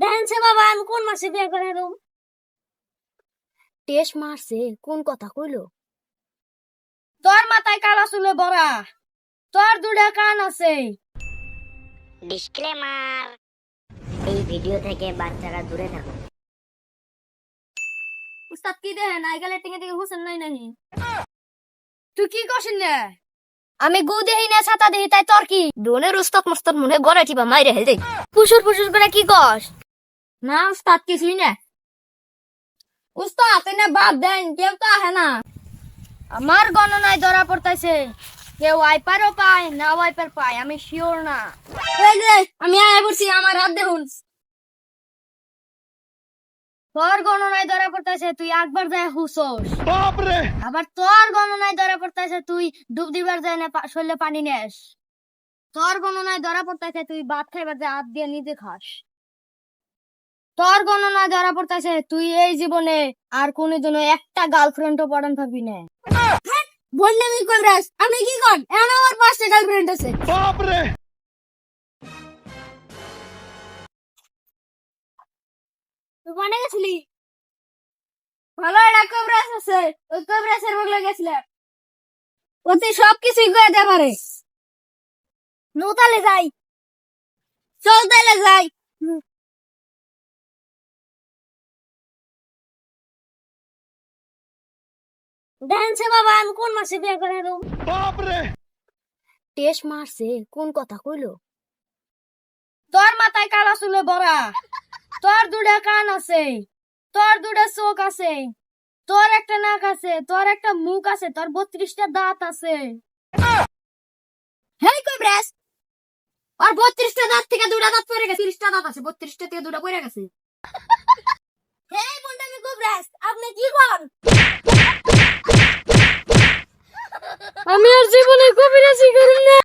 দেখেনছে বাবা আমি কোন মাসে বিয়ে করে টেস মারছে কোন কথা কইলো? তোর মাথায় কালা চুলে বড়া তোর দুটা কান আছে। ডিসক্লেমার এই ভিডিও থেকে বাচ্চারা দূরে থাকুন উস্তাদ কি দেহে নাই গেলে টিঙে টিঙে হুসেন নাই নাহি তুই কি করছিস না? আমি গু দেহি না ছাতা দেহি তাই তোর কি? দোনের উস্তাদ মুস্তাদ মনে গড়ে টিবা মাইরে হেল দে। ফুসুর ফুসুর করে কি কস? না উস্তাদ কিছুই না উস্তাদ এনে বাদ দেন কেউ তো আহে না আমার গণনায় ধরা পড়তাছে কেউ ওয়াইপারও পায় না ওয়াইপার পায় আমি শিওর না এই যে আমি আয় পড়ছি আমার হাত দেখুন তোর গণনায় ধরা পড়তেছে তুই একবার যায় হুসোস আবার তোর গণনায় ধরা পড়তেছে তুই ডুব দিবার যায় না শরীরে পানি নেস তোর গণনায় ধরা পড়তেছে তুই ভাত খাইবার যায় হাত দিয়ে নিজে খাস তোর গণনা ধরা পড়তেছে তুই এই জীবনে আর কোনোদিনও একটা গার্লফ্রেন্ডও পড়ান পাবি না। বললে আমি কইরাস আমি কি কর এখন আমার পাঁচটা গার্লফ্রেন্ড আছে। তুই কোনে গেছিলি? ভালো একটা কবরাস আছে ওই কবরাসের বগলে গেছিলাম। ওতে সব কিছুই করে দিতে পারে নৌতালে যাই। চল তাইলে যাই। দেখেনছে বাবা আমি কোন মাসে বিয়ে করে এরম টেস মারছে কোন কথা কইলো? তোর মাথায় কালা চুলে বড়া তোর দুটা কান আছে তোর দুটা চোখ আছে তোর একটা নাক আছে তোর একটা মুখ আছে তোর বত্রিশটা দাঁত আছে। হেই কই ব্রেস আর বত্রিশটা দাঁত থেকে দুটা দাঁত পড়ে গেছে তিরিশটা দাঁত আছে বত্রিশটা থেকে দুটা পড়ে গেছে হেই মুন্ডামি কুব্রাস আপনি কি করেন আমি আর জীবনে কবিরাজি করি না।